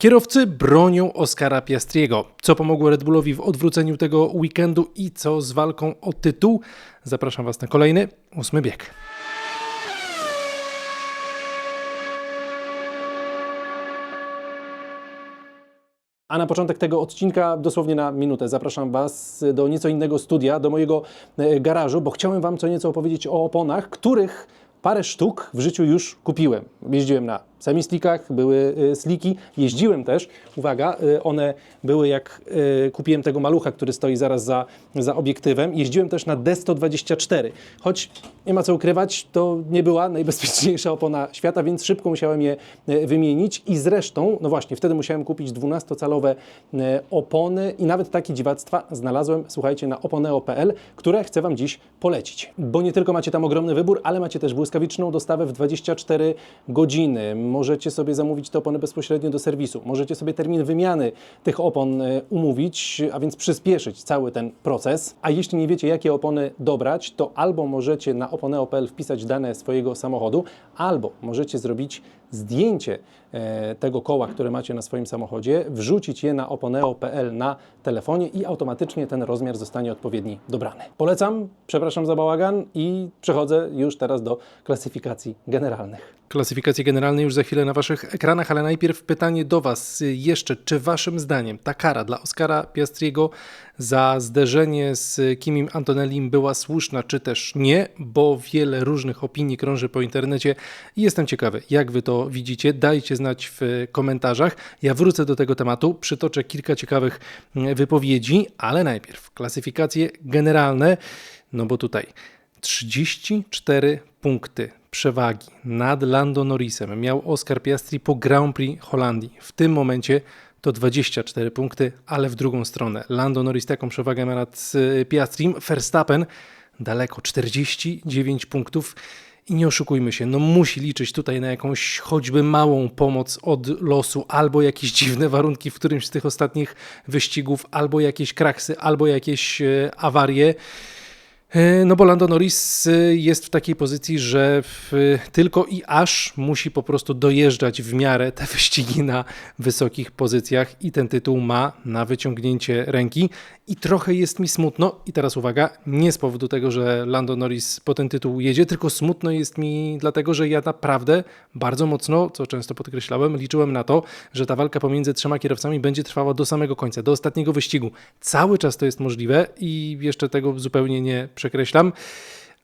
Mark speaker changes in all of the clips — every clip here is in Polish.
Speaker 1: Kierowcy bronią Oscara Piastriego. Co pomogło Red Bullowi w odwróceniu tego weekendu i co z walką o tytuł? Zapraszam Was na kolejny, ósmy bieg. A na początek tego odcinka, dosłownie na minutę, zapraszam Was do nieco innego studia, do mojego e, garażu, bo chciałem Wam co nieco opowiedzieć o oponach, których parę sztuk w życiu już kupiłem. Jeździłem na semi-slickach, były y, sliki, jeździłem też, uwaga, y, one były jak y, kupiłem tego malucha, który stoi zaraz za, za obiektywem, jeździłem też na D124, choć nie ma co ukrywać, to nie była najbezpieczniejsza opona świata, więc szybko musiałem je wymienić. I zresztą, no właśnie, wtedy musiałem kupić 12-calowe opony i nawet takie dziwactwa znalazłem, słuchajcie, na oponeo.pl, które chcę Wam dziś polecić, bo nie tylko macie tam ogromny wybór, ale macie też błyskawiczną dostawę w 24 godziny możecie sobie zamówić te opony bezpośrednio do serwisu, możecie sobie termin wymiany tych opon e, umówić, a więc przyspieszyć cały ten proces. A jeśli nie wiecie, jakie opony dobrać, to albo możecie na oponeo.pl wpisać dane swojego samochodu, albo możecie zrobić zdjęcie e, tego koła, które macie na swoim samochodzie, wrzucić je na oponeo.pl na telefonie i automatycznie ten rozmiar zostanie odpowiedni dobrany. Polecam, przepraszam za bałagan i przechodzę już teraz do klasyfikacji generalnych. Klasyfikacje generalne już za chwilę na Waszych ekranach, ale najpierw pytanie do Was jeszcze. Czy Waszym zdaniem ta kara dla Oscara Piastriego za zderzenie z Kimim Antonellim była słuszna, czy też nie? Bo wiele różnych opinii krąży po internecie i jestem ciekawy, jak Wy to widzicie. Dajcie znać w komentarzach. Ja wrócę do tego tematu, przytoczę kilka ciekawych wypowiedzi, ale najpierw klasyfikacje generalne, no bo tutaj 34 punkty przewagi nad Lando Norrisem miał Oscar Piastri po Grand Prix Holandii. W tym momencie to 24 punkty, ale w drugą stronę. Lando Norris taką przewagę ma nad Piastrim, Verstappen daleko 49 punktów. I nie oszukujmy się, no musi liczyć tutaj na jakąś choćby małą pomoc od losu, albo jakieś dziwne warunki w którymś z tych ostatnich wyścigów, albo jakieś kraksy, albo jakieś e, awarie. E, no bo Lando Norris e, jest w takiej pozycji, że tylko i aż musi po prostu dojeżdżać w miarę te wyścigi na wysokich pozycjach i ten tytuł ma na wyciągnięcie ręki. I trochę jest mi smutno, i teraz uwaga, nie z powodu tego, że Lando Norris po ten tytuł jedzie, tylko smutno jest mi dlatego, że ja naprawdę bardzo mocno, co często podkreślałem, liczyłem na to, że ta walka pomiędzy trzema kierowcami będzie trwała do samego końca, do ostatniego wyścigu. Cały czas to jest możliwe i jeszcze tego zupełnie nie przekreślam,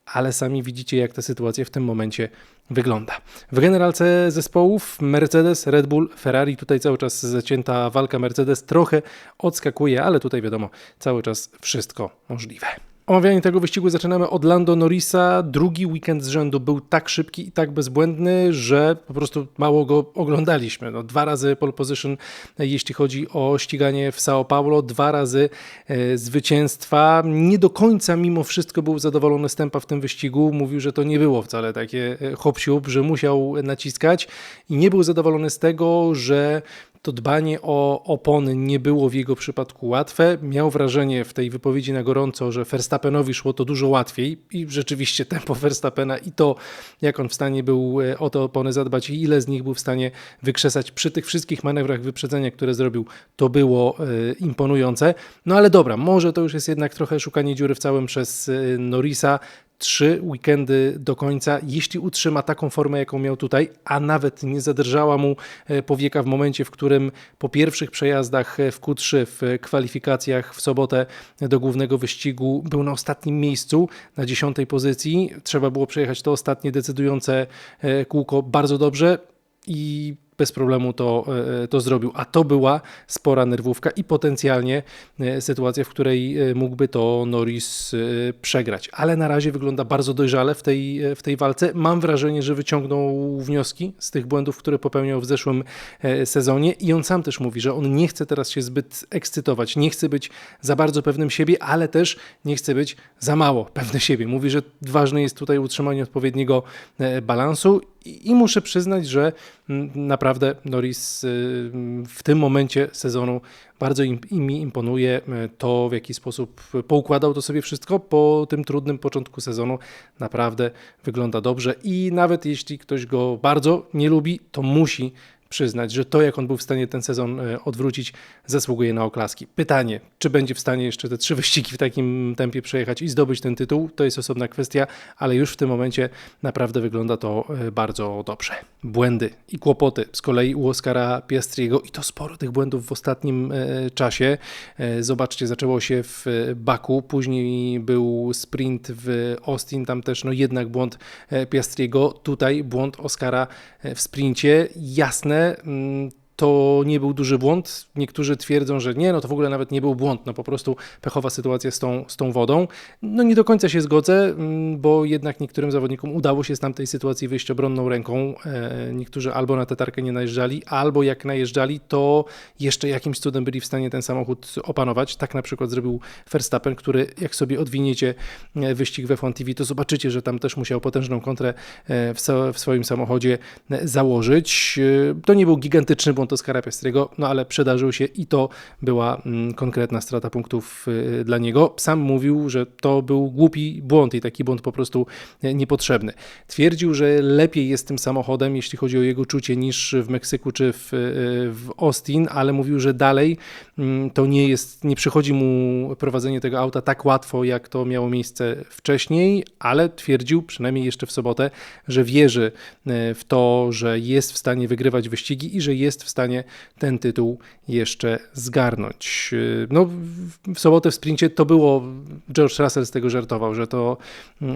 Speaker 1: ale sami widzicie, jak ta sytuacja w tym momencie wygląda. W generalce zespołów Mercedes, Red Bull, Ferrari, tutaj cały czas zacięta walka Mercedes trochę odskakuje, ale tutaj wiadomo, cały czas wszystko możliwe. Omawianie tego wyścigu zaczynamy od Lando Norrisa. Drugi weekend z rzędu był tak szybki i tak bezbłędny, że po prostu mało go oglądaliśmy. No, dwa razy pole position, jeśli chodzi o ściganie w São Paulo, dwa razy e, zwycięstwa. Nie do końca mimo wszystko był zadowolony z tempa w tym wyścigu. Mówił, że to nie było wcale takie e, hop że musiał naciskać i nie był zadowolony z tego, że to dbanie o opony nie było w jego przypadku łatwe. Miał wrażenie w tej wypowiedzi na gorąco, że Verstappenowi szło to dużo łatwiej i rzeczywiście tempo Verstappena i to, jak on w stanie był e, o te opony zadbać i ile z nich był w stanie wykrzesać przy tych wszystkich manewrach wyprzedzenia, które zrobił, to było e, imponujące. No ale dobra, może to już jest jednak trochę szukanie dziury w całym przez e, Norrisa trzy weekendy do końca, jeśli utrzyma taką formę, jaką miał tutaj, a nawet nie zadrżała mu e, powieka w momencie, w którym po pierwszych przejazdach e, w Q3 w kwalifikacjach w sobotę do głównego wyścigu był na ostatnim miejscu, na dziesiątej pozycji. Trzeba było przejechać to ostatnie decydujące e, kółko bardzo dobrze i bez problemu to, e, to zrobił. A to była spora nerwówka i potencjalnie e, sytuacja, w której e, mógłby to Norris przegrać. Ale na razie wygląda bardzo dojrzale w tej, w tej walce. Mam wrażenie, że wyciągnął wnioski z tych błędów, które popełniał w zeszłym sezonie i on sam też mówi, że on nie chce teraz się zbyt ekscytować, nie chce być za bardzo pewnym siebie, ale też nie chce być za mało pewny siebie. Mówi, że ważne jest tutaj utrzymanie odpowiedniego balansu i muszę przyznać, że naprawdę Norris y, w tym momencie sezonu bardzo im, mi imponuje to, w jaki sposób poukładał to sobie wszystko po tym trudnym początku sezonu. Naprawdę wygląda dobrze i nawet jeśli ktoś go bardzo nie lubi, to musi przyznać, że to, jak on był w stanie ten sezon e, odwrócić, zasługuje na oklaski. Pytanie, czy będzie w stanie jeszcze te trzy wyścigi w takim tempie przejechać i zdobyć ten tytuł, to jest osobna kwestia, ale już w tym momencie naprawdę wygląda to e, bardzo dobrze. Błędy i kłopoty z kolei u Oscara Piastriego i to sporo tych błędów w ostatnim e, czasie. Zobaczcie, zaczęło się w Baku, później był sprint w Austin, tam też no jednak błąd Piastriego, tutaj błąd Oscara w sprincie. Jasne, 嗯 to nie był duży błąd. Niektórzy twierdzą, że nie, no to w ogóle nawet nie był błąd, no po prostu pechowa sytuacja z tą, z tą wodą. No nie do końca się zgodzę, mm, bo jednak niektórym zawodnikom udało się z tamtej sytuacji wyjść obronną ręką. E, niektórzy albo na tatarkę nie najeżdżali, albo jak najeżdżali, to jeszcze jakimś cudem byli w stanie ten samochód opanować. Tak na przykład zrobił Verstappen, który jak sobie odwiniecie e, wyścig w F1 TV, to zobaczycie, że tam też musiał potężną kontrę e, w swoim samochodzie założyć. To nie był gigantyczny błąd Oskara Piastriego, no ale przydarzył się i to była mm, konkretna strata punktów y, dla niego. Sam mówił, że to był głupi błąd i taki błąd po prostu e, niepotrzebny. Twierdził, że lepiej jest tym samochodem, jeśli chodzi o jego czucie, niż w Meksyku czy w, e, w Austin, ale mówił, że dalej mm, to nie jest, nie przychodzi mu prowadzenie tego auta tak łatwo, jak to miało miejsce wcześniej, ale twierdził, przynajmniej jeszcze w sobotę, że wierzy e, w to, że jest w stanie wygrywać wyścigi i że jest w stanie ten tytuł jeszcze zgarnąć. No, w sobotę w sprincie to było, George Russell z tego żartował, że to,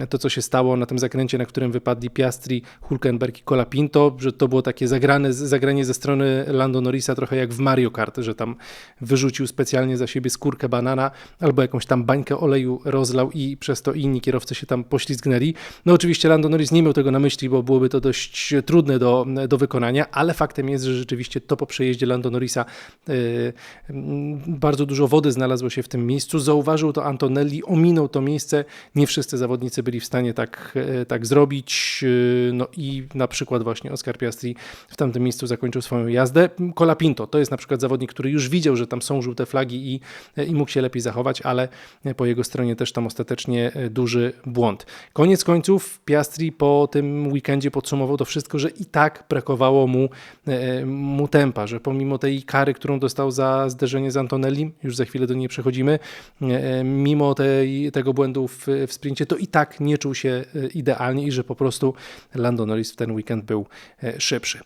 Speaker 1: to co się stało na tym zakręcie, na którym wypadli Piastri, Hulkenberg i Colapinto, że to było takie zagrane, zagranie ze strony Lando Norrisa trochę jak w Mario Kart, że tam wyrzucił specjalnie za siebie skórkę banana albo jakąś tam bańkę oleju rozlał i przez to inni kierowcy się tam poślizgnęli. No oczywiście Lando Norris nie miał tego na myśli, bo byłoby to dość trudne do, do wykonania, ale faktem jest, że rzeczywiście to po przejeździe Lando Norrisa y, bardzo dużo wody znalazło się w tym miejscu. Zauważył to Antonelli, ominął to miejsce. Nie wszyscy zawodnicy byli w stanie tak, y, tak zrobić. Y, no i na przykład właśnie Oscar Piastri w tamtym miejscu zakończył swoją jazdę. Colapinto to jest na przykład zawodnik, który już widział, że tam są żółte flagi i, i mógł się lepiej zachować, ale po jego stronie też tam ostatecznie duży błąd. Koniec końców Piastri po tym weekendzie podsumował to wszystko, że i tak brakowało mu, mu tempa że pomimo tej kary, którą dostał za zderzenie z Antonelli, już za chwilę do niej przechodzimy, e, mimo tej, tego błędu w, w sprincie, to i tak nie czuł się e, idealnie i że po prostu Lando Norris w ten weekend był e, szybszy.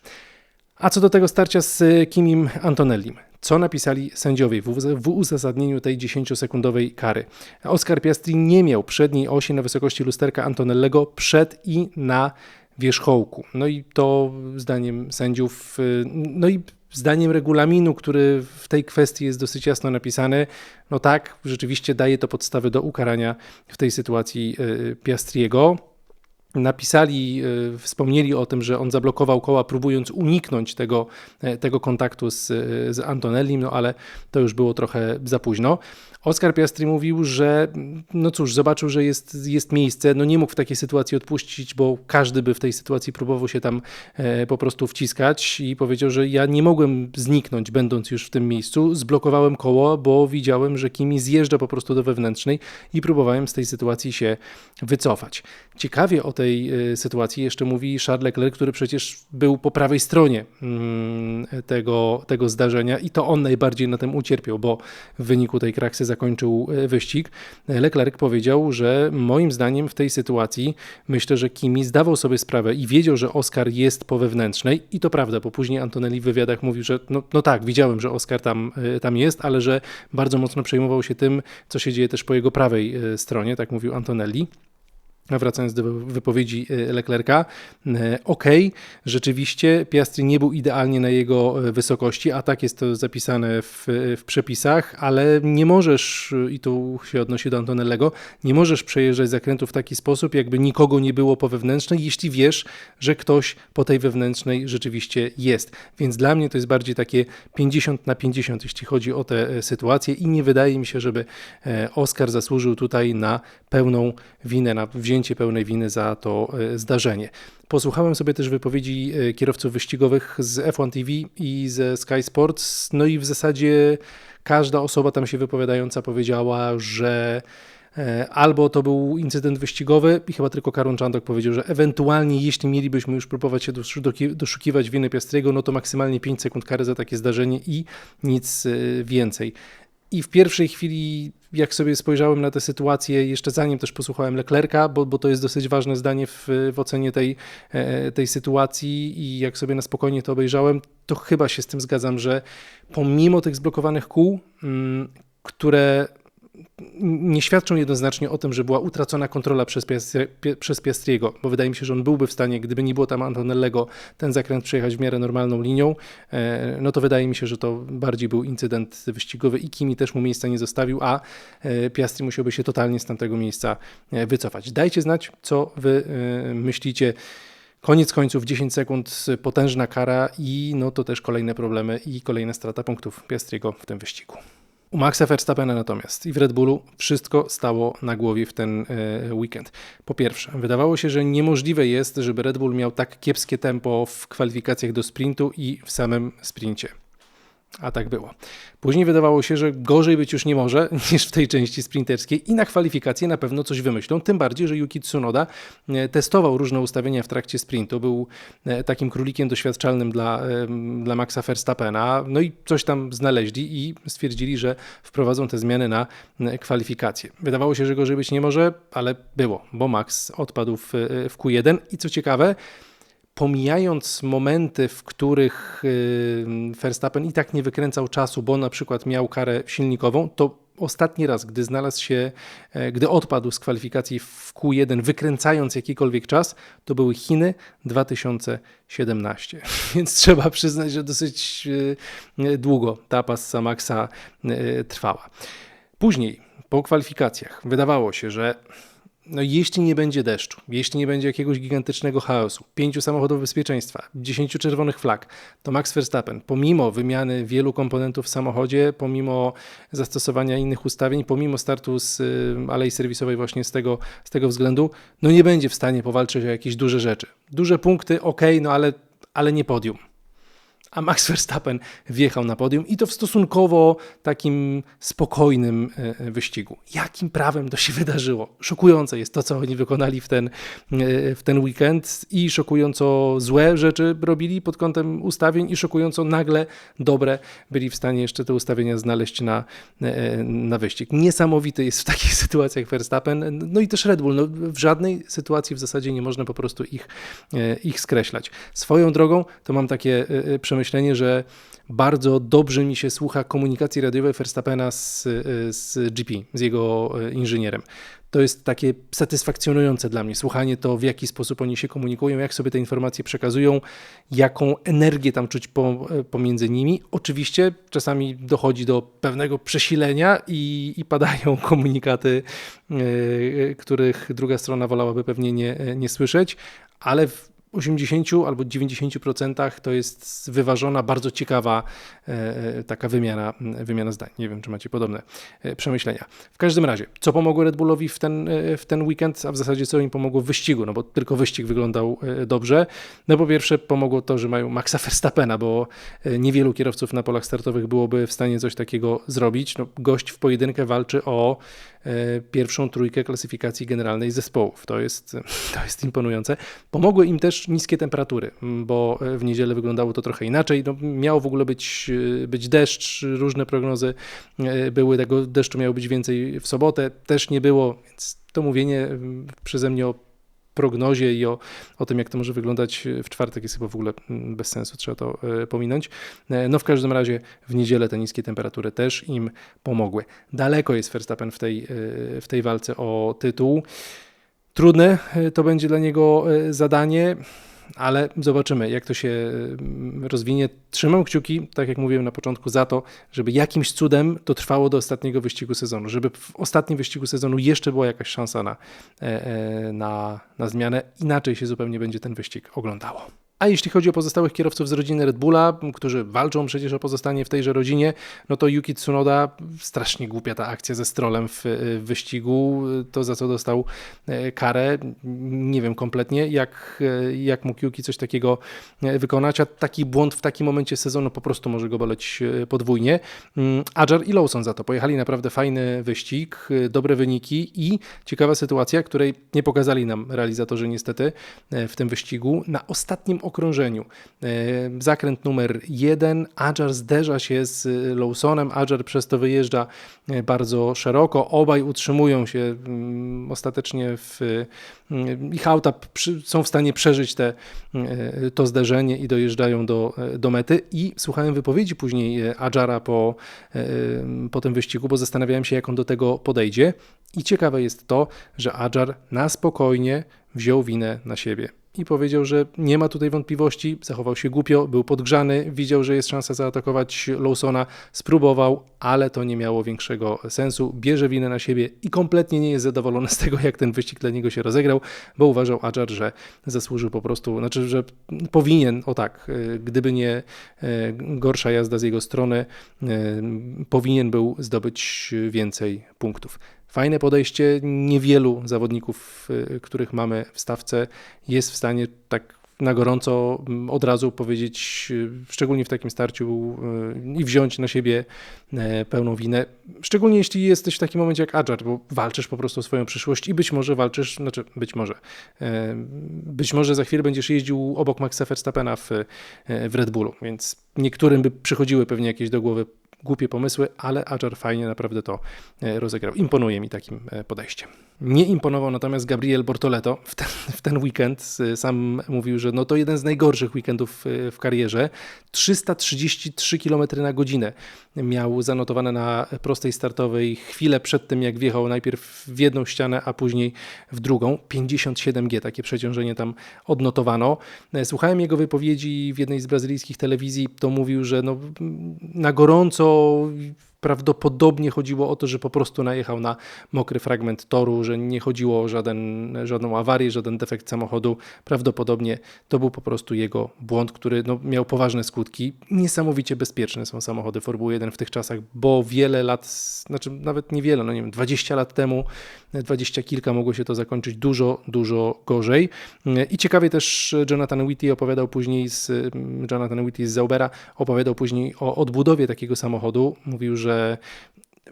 Speaker 1: A co do tego starcia z Kimim Antonellim, co napisali sędziowie w uzasadnieniu tej 10-sekundowej kary. Oscar Piastri nie miał przedniej osi na wysokości lusterka Antonellego przed i na wierzchołku. No i to zdaniem sędziów, no i zdaniem regulaminu, który w tej kwestii jest dosyć jasno napisany, no tak, rzeczywiście daje to podstawy do ukarania w tej sytuacji e, Piastriego. Napisali, e, wspomnieli o tym, że on zablokował koła, próbując uniknąć tego, e, tego kontaktu z, z Antonellim, no ale to już było trochę za późno. Oskar Piastri mówił, że no cóż, zobaczył, że jest, jest miejsce, no nie mógł w takiej sytuacji odpuścić, bo każdy by w tej sytuacji próbował się tam e, po prostu wciskać i powiedział, że ja nie mogłem zniknąć, będąc już w tym miejscu. Zblokowałem koło, bo widziałem, że Kimi zjeżdża po prostu do wewnętrznej i próbowałem z tej sytuacji się wycofać. Ciekawie o tej e, sytuacji jeszcze mówi Charles Leclerc, który przecież był po prawej stronie mm, tego, tego zdarzenia i to on najbardziej na tym ucierpiał, bo w wyniku tej kraksy zakończył e, wyścig, Leclerc powiedział, że moim zdaniem w tej sytuacji myślę, że Kimi zdawał sobie sprawę i wiedział, że Oscar jest po wewnętrznej i to prawda, bo później Antonelli w wywiadach mówił, że no, no tak, widziałem, że Oscar tam, e, tam jest, ale że bardzo mocno przejmował się tym, co się dzieje też po jego prawej stronie, tak mówił Antonelli. Wracając do wypowiedzi e, Leclerca, e, ok, rzeczywiście Piastri nie był idealnie na jego e, wysokości, a tak jest to zapisane w, w przepisach, ale nie możesz, i tu się odnosi do Antonellego, nie możesz przejeżdżać zakrętu w taki sposób, jakby nikogo nie było po wewnętrznej, jeśli wiesz, że ktoś po tej wewnętrznej rzeczywiście jest. Więc dla mnie to jest bardziej takie 50 na 50, jeśli chodzi o tę sytuację i nie wydaje mi się, żeby Oscar zasłużył tutaj na pełną winę, na wzięcie wzięcie pełnej winy za to e, zdarzenie. Posłuchałem sobie też wypowiedzi e, kierowców wyścigowych z F1 TV i ze Sky Sports, no i w zasadzie każda osoba tam się wypowiadająca powiedziała, że e, albo to był incydent wyścigowy i chyba tylko Karun Czandok powiedział, że ewentualnie jeśli mielibyśmy już próbować się doszukiwać winy Piastriego, no to maksymalnie 5 sekund kary za takie zdarzenie i nic więcej. I w pierwszej chwili, jak sobie spojrzałem na tę sytuację, jeszcze zanim też posłuchałem Leclerca, bo, bo to jest dosyć ważne zdanie w, w ocenie tej, e, tej sytuacji, i jak sobie na spokojnie to obejrzałem, to chyba się z tym zgadzam, że pomimo tych zblokowanych kół, mm, które nie świadczą jednoznacznie o tym, że była utracona kontrola przez, Piastri, przez Piastriego, bo wydaje mi się, że on byłby w stanie, gdyby nie było tam Antonellego, ten zakręt przejechać w miarę normalną linią, e, no to wydaje mi się, że to bardziej był incydent wyścigowy i Kimi też mu miejsca nie zostawił, a e, Piastri musiałby się totalnie z tamtego miejsca e, wycofać. Dajcie znać, co wy myślicie. Koniec końców 10 sekund, potężna kara i no to też kolejne problemy i kolejna strata punktów Piastriego w tym wyścigu. U Maxa Verstappena natomiast i w Red Bullu wszystko stało na głowie w ten e, weekend. Po pierwsze, wydawało się, że niemożliwe jest, żeby Red Bull miał tak kiepskie tempo w kwalifikacjach do sprintu i w samym sprincie. A tak było. Później wydawało się, że gorzej być już nie może niż w tej części sprinterskiej i na kwalifikacje na pewno coś wymyślą. Tym bardziej, że Yuki Tsunoda e, testował różne ustawienia w trakcie sprintu. Był e, takim królikiem doświadczalnym dla, e, dla Maxa Verstappena. No i coś tam znaleźli i stwierdzili, że wprowadzą te zmiany na kwalifikacje. Wydawało się, że gorzej być nie może, ale było, bo Max odpadł w, w Q1 i co ciekawe, pomijając momenty, w których y, Verstappen i tak nie wykręcał czasu, bo na przykład miał karę silnikową, to ostatni raz, gdy znalazł się, e, gdy odpadł z kwalifikacji w Q1, wykręcając jakikolwiek czas, to były Chiny 2017. Więc trzeba przyznać, że dosyć e, długo ta passa Maxa e, trwała. Później, po kwalifikacjach, wydawało się, że no jeśli nie będzie deszczu, jeśli nie będzie jakiegoś gigantycznego chaosu, pięciu samochodów bezpieczeństwa, dziesięciu czerwonych flag, to Max Verstappen, pomimo wymiany wielu komponentów w samochodzie, pomimo zastosowania innych ustawień, pomimo startu z y, alei serwisowej właśnie z tego, z tego względu, no nie będzie w stanie powalczyć o jakieś duże rzeczy. Duże punkty, ok, no ale, ale nie podium a Max Verstappen wjechał na podium i to w stosunkowo takim spokojnym e, e, wyścigu. Jakim prawem to się wydarzyło? Szokujące jest to, co oni wykonali w ten, e, w ten weekend i szokująco złe rzeczy robili pod kątem ustawień i szokująco nagle dobre byli w stanie jeszcze te ustawienia znaleźć na, na wyścig. Niesamowity jest w takich sytuacjach Verstappen, no i też Red Bull. No, w żadnej sytuacji w zasadzie nie można po prostu ich, ich skreślać. Swoją drogą to mam takie przemyślenie, przemyślenie, że bardzo dobrze mi się słucha komunikacji radiowej Verstappena z, z GP, z jego e, inżynierem. To jest takie satysfakcjonujące dla mnie, słuchanie to, w jaki sposób oni się komunikują, jak sobie te informacje przekazują, jaką energię tam czuć po, e, pomiędzy nimi. Oczywiście czasami dochodzi do pewnego przesilenia i, i padają komunikaty, yy, których druga strona wolałaby pewnie nie, nie słyszeć, ale w 80 albo 90% to jest wyważona, bardzo ciekawa e, e, taka wymiana, wymiana zdań. Nie wiem, czy macie podobne e, przemyślenia. W każdym razie, co pomogło Red Bullowi w ten, w ten weekend, a w zasadzie co im pomogło w wyścigu, no bo tylko wyścig wyglądał dobrze. No po pierwsze pomogło to, że mają Maxa Verstappena, bo niewielu kierowców na polach startowych byłoby w stanie coś takiego zrobić. No, gość w pojedynkę walczy o pierwszą trójkę klasyfikacji generalnej zespołów. To jest, to jest imponujące. Pomogły im też niskie temperatury, bo w niedzielę wyglądało to trochę inaczej. No, miało w ogóle być, być deszcz, różne prognozy e, były, tego deszczu miało być więcej w sobotę, też nie było, więc to mówienie przeze mnie o prognozie i o, o tym, jak to może wyglądać w czwartek jest chyba w ogóle bez sensu, trzeba to e, pominąć. E, no w każdym razie w niedzielę te niskie temperatury też im pomogły. Daleko jest Verstappen w tej, w tej walce o tytuł. Trudne e, to będzie dla niego e, zadanie, ale zobaczymy, jak to się e, rozwinie. Trzymam kciuki, tak jak mówiłem na początku, za to, żeby jakimś cudem to trwało do ostatniego wyścigu sezonu, żeby w ostatnim wyścigu sezonu jeszcze była jakaś szansa na, na, na zmianę. Inaczej się zupełnie będzie ten wyścig oglądało. A jeśli chodzi o pozostałych kierowców z rodziny Red Bulla, którzy walczą przecież o pozostanie w tejże rodzinie, no to Yuki Tsunoda, strasznie głupia ta akcja ze Strolem w, wyścigu, to za co dostał e, karę, nie wiem kompletnie, jak, e, jak mógł Yuki coś takiego e, wykonać, a taki błąd w takim momencie sezonu po prostu może go boleć podwójnie. Mm, Adjar i Lawson za to pojechali naprawdę fajny wyścig, dobre wyniki i ciekawa sytuacja, której nie pokazali nam realizatorzy niestety w tym wyścigu. Na ostatnim okrążeniu. E, zakręt numer jeden. Adjar zderza się z Lawsonem. Adjar przez to wyjeżdża e, bardzo szeroko. Obaj utrzymują się mm, ostatecznie w mm, ich auta są w stanie przeżyć te, e, to zderzenie i dojeżdżają do, do mety. I słuchałem wypowiedzi później Adjara po, po tym wyścigu, bo zastanawiałem się, jak on do tego podejdzie. I ciekawe jest to, że Adjar na spokojnie wziął winę na siebie i powiedział, że nie ma tutaj wątpliwości, zachował się głupio, był podgrzany, widział, że jest szansa zaatakować Lawsona, spróbował, ale to nie miało większego sensu, bierze winę na siebie i kompletnie nie jest zadowolony z tego, jak ten wyścig dla niego się rozegrał, bo uważał Adjar, że zasłużył po prostu, znaczy, że powinien, o tak, e, gdyby nie e, gorsza jazda z jego strony, e, powinien był zdobyć więcej punktów. Fajne podejście. Niewielu zawodników, y, których mamy w stawce, jest w stanie tak na gorąco mm, od razu powiedzieć, y, szczególnie w takim starciu, y, i wziąć na siebie e, pełną winę. Szczególnie jeśli jesteś w takim momencie jak Adjar, bo walczysz po prostu o swoją przyszłość i być może walczysz, znaczy być może, e, być może za chwilę będziesz jeździł obok Maxa Verstappena w, e, w Red Bullu, więc niektórym by przychodziły pewnie jakieś do głowy głupie pomysły, ale Adjar fajnie naprawdę to e, rozegrał. Imponuje mi takim e, podejściem. Nie imponował natomiast Gabriel Bortoleto w ten, w ten weekend. Sam mówił, że no to jeden z najgorszych weekendów e, w karierze. 333 km na godzinę miał zanotowane na prostej startowej chwilę przed tym, jak wjechał najpierw w jedną ścianę, a później w drugą. 57G, takie przeciążenie tam odnotowano. Słuchałem jego wypowiedzi w jednej z brazylijskich telewizji, to mówił, że no, na gorąco so prawdopodobnie chodziło o to, że po prostu najechał na mokry fragment toru, że nie chodziło o żaden, żadną awarię, żaden defekt samochodu. Prawdopodobnie to był po prostu jego błąd, który no, miał poważne skutki. Niesamowicie bezpieczne są samochody Formuły 1 w tych czasach, bo wiele lat, znaczy nawet niewiele, no nie wiem, 20 lat temu, 20 kilka mogło się to zakończyć dużo, dużo gorzej. I ciekawie też Jonathan Whitty opowiadał później z Jonathan Whitty z Zaubera opowiadał później o odbudowie takiego samochodu. Mówił, że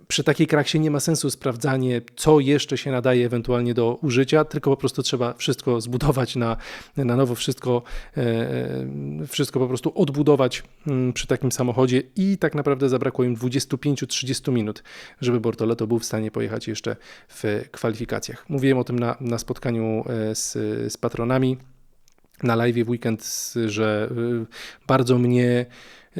Speaker 1: przy takiej kraksie nie ma sensu sprawdzanie, co jeszcze się nadaje ewentualnie do użycia, tylko po prostu trzeba wszystko zbudować na, na nowo, wszystko, e, e, wszystko po prostu odbudować mm, przy takim samochodzie i tak naprawdę zabrakło im 25-30 minut, żeby Bortoleto był w stanie pojechać jeszcze w kwalifikacjach. Mówiłem o tym na, na spotkaniu e, z, z patronami na live w weekend, że bardzo mnie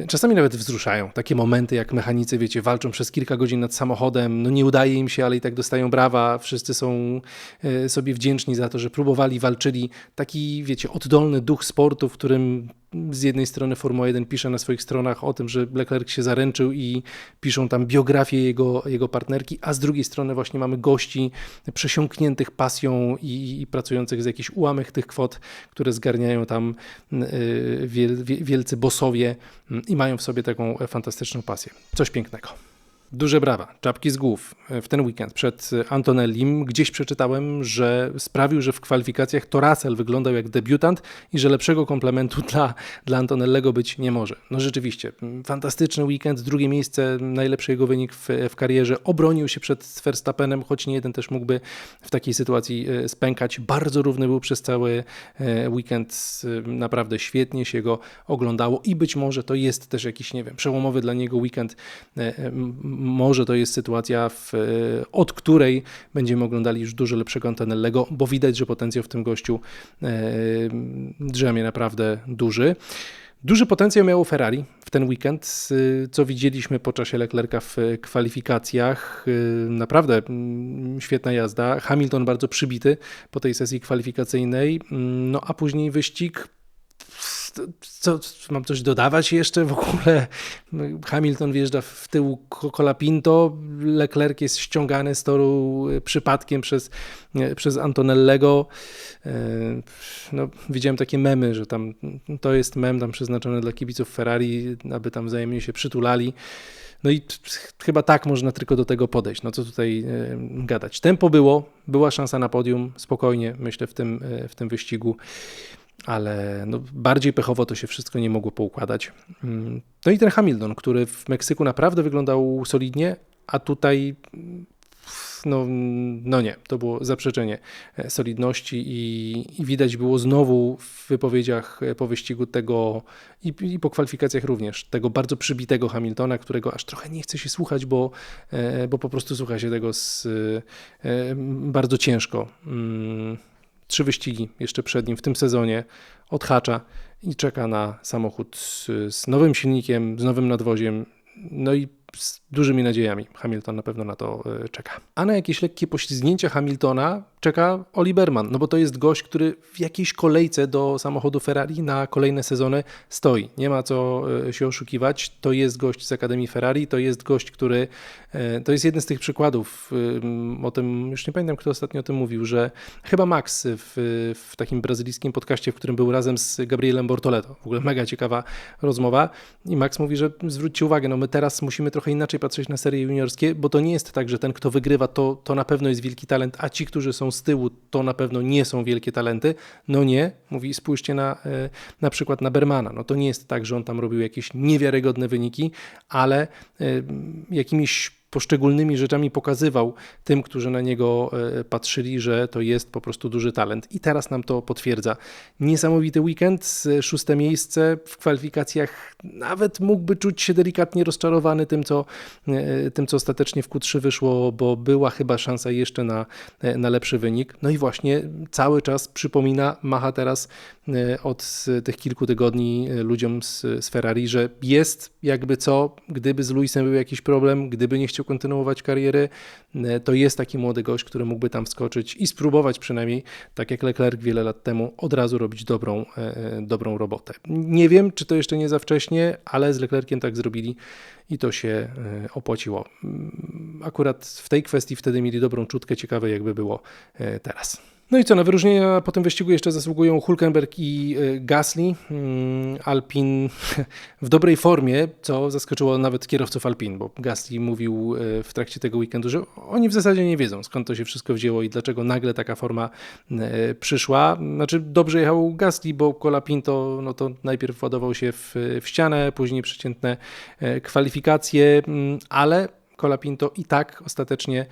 Speaker 1: Czasami nawet wzruszają. Takie momenty, jak mechanicy, wiecie, walczą przez kilka godzin nad samochodem, no nie udaje im się, ale i tak dostają brawa, wszyscy są e, sobie wdzięczni za to, że próbowali, walczyli. Taki, wiecie, oddolny duch sportu, w którym z jednej strony Formuła 1 pisze na swoich stronach o tym, że Leclerc się zaręczył i piszą tam biografię jego, jego partnerki, a z drugiej strony właśnie mamy gości przesiąkniętych pasją i, i pracujących z jakichś ułamek tych kwot, które zgarniają tam y, wiel, wielcy bosowie i mają w sobie taką fantastyczną pasję. Coś pięknego. Duże brawa, czapki z głów. W ten weekend przed Antonellim gdzieś przeczytałem, że sprawił, że w kwalifikacjach to Russell wyglądał jak debiutant i że lepszego komplementu dla, dla Antonellego być nie może. No rzeczywiście, fantastyczny weekend, drugie miejsce, najlepszy jego wynik w, w karierze. Obronił się przed Verstappenem, choć nie jeden też mógłby w takiej sytuacji e, spękać. Bardzo równy był przez cały e, weekend, naprawdę świetnie się go oglądało i być może to jest też jakiś, nie wiem, przełomowy dla niego weekend e, może to jest sytuacja, w, od której będziemy oglądali już dużo lepszego Antonellego, bo widać, że potencjał w tym gościu e, drzemie naprawdę duży. Duży potencjał miało Ferrari w ten weekend, co widzieliśmy po czasie Leclerca w kwalifikacjach. Naprawdę mm, świetna jazda. Hamilton bardzo przybity po tej sesji kwalifikacyjnej, no a później wyścig co, mam coś dodawać jeszcze w ogóle? Hamilton wjeżdża w tył Colapinto, Leclerc jest ściągany z toru przypadkiem przez, przez Antonellego. No, widziałem takie memy, że tam to jest mem tam przeznaczony dla kibiców Ferrari, aby tam wzajemnie się przytulali. No i chyba tak można tylko do tego podejść. No co tutaj gadać. Tempo było, była szansa na podium, spokojnie myślę w tym, w tym wyścigu ale no, bardziej pechowo to się wszystko nie mogło poukładać. Mm, no i ten Hamilton, który w Meksyku naprawdę wyglądał solidnie, a tutaj no, no nie, to było zaprzeczenie e, solidności i, i widać było znowu w wypowiedziach e, po wyścigu tego i, i, po kwalifikacjach również, tego bardzo przybitego Hamiltona, którego aż trochę nie chce się słuchać, bo, e, bo po prostu słucha się tego z, bardzo ciężko. Trzy wyścigi jeszcze przed nim w tym sezonie, odhacza i czeka na samochód z, z nowym silnikiem, z nowym nadwoziem, no i z dużymi nadziejami. Hamilton na pewno na to e, czeka. A na jakieś lekkie poślizgnięcia Hamiltona czeka Oli Berman, no bo to jest gość, który w jakiejś kolejce do samochodu Ferrari na kolejne sezony stoi. Nie ma co e, się oszukiwać. To jest gość z Akademii Ferrari, to jest gość, który e, to jest jeden z tych przykładów. O tym już nie pamiętam, kto ostatnio o tym mówił, że chyba Max w, w takim brazylijskim podcaście, w którym był razem z Gabrielem Bortoleto. W ogóle mega ciekawa rozmowa. I Max mówi, że zwróćcie uwagę, no my teraz musimy trochę inaczej patrzeć na serie juniorskie, bo to nie jest tak, że ten, kto wygrywa, to, to na pewno jest wielki talent, a ci, którzy są z tyłu, to na pewno nie są wielkie talenty. No nie, mówi, spójrzcie na, e, na przykład na Bermana. No to nie jest tak, że on tam robił jakieś niewiarygodne wyniki, ale e, jakimiś poszczególnymi rzeczami pokazywał tym, którzy na niego e, patrzyli, że to jest po prostu duży talent. I teraz nam to potwierdza. Niesamowity weekend, szóste miejsce w kwalifikacjach. Nawet mógłby czuć się delikatnie rozczarowany tym, co, e, tym, co ostatecznie w Q3 wyszło, bo była chyba szansa jeszcze na, e, na lepszy wynik. No i właśnie cały czas przypomina, macha teraz od tych kilku tygodni ludziom z, z Ferrari, że jest jakby co, gdyby z Luisem był jakiś problem, gdyby nie chciał kontynuować kariery, e, to jest taki młody gość, który mógłby tam wskoczyć i spróbować przynajmniej, tak jak Leclerc wiele lat temu, od razu robić dobrą, e, e, dobrą robotę. Nie wiem, czy to jeszcze nie za wcześnie, ale z Leclerciem tak zrobili i to się opłaciło. Mm, akurat w tej kwestii wtedy mieli dobrą czutkę, ciekawe jakby było teraz. No i co, na wyróżnienia po tym wyścigu jeszcze zasługują Hulkenberg i e, Gasly. Mm, Alpin w dobrej formie, co zaskoczyło nawet kierowców Alpin, bo Gasly mówił e, w trakcie tego weekendu, że oni w zasadzie nie wiedzą skąd to się wszystko wzięło i dlaczego nagle taka forma e, przyszła. Znaczy dobrze jechał Gasly, bo Colapinto no to najpierw ładował się w, w ścianę, później przeciętne kwalifikacje, mm, ale Colapinto i tak ostatecznie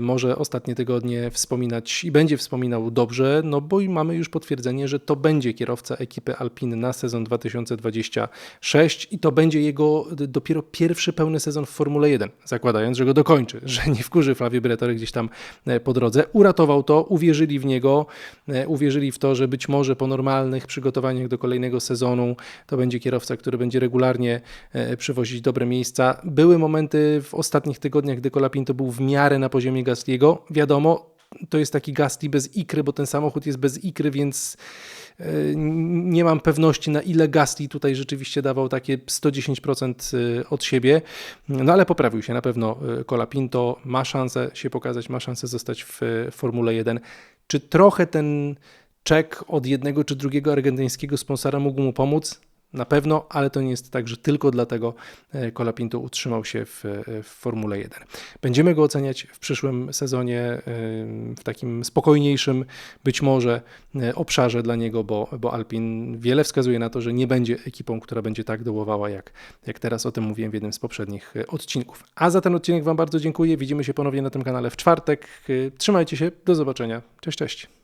Speaker 1: może ostatnie tygodnie wspominać i będzie wspominał dobrze, no bo i mamy już potwierdzenie, że to będzie kierowca ekipy Alpiny na sezon 2026 i to będzie jego dopiero pierwszy pełny sezon w Formule 1, zakładając, że go dokończy, że nie wkurzy Flavio Briatore gdzieś tam e, po drodze. Uratował to, uwierzyli w niego, e, uwierzyli w to, że być może po normalnych przygotowaniach do kolejnego sezonu to będzie kierowca, który będzie regularnie przywozić dobre miejsca. Były momenty w ostatnich tygodniach, gdy Kolapin to był w miarę na poziomie poziomie Gasliego. Wiadomo, to jest taki Gasly bez ikry, bo ten samochód jest bez ikry, więc e, nie mam pewności na ile Gasly tutaj rzeczywiście dawał takie 110% e, od siebie, no ale poprawił się na pewno Colapinto, ma szansę się pokazać, ma szansę zostać w Formule 1. Czy trochę ten czek od jednego czy drugiego argentyńskiego sponsora mógł mu pomóc? Na pewno, ale to nie jest tak, że tylko dlatego Colapinto e, utrzymał się w, e, w Formule 1. Będziemy go oceniać w przyszłym sezonie e, w takim spokojniejszym być może obszarze dla niego, bo, bo Alpin wiele wskazuje na to, że nie będzie ekipą, która będzie tak dołowała, jak, jak teraz o tym mówiłem w jednym z poprzednich odcinków. A za ten odcinek Wam bardzo dziękuję. Widzimy się ponownie na tym kanale w czwartek. Trzymajcie się, do zobaczenia. Cześć, cześć.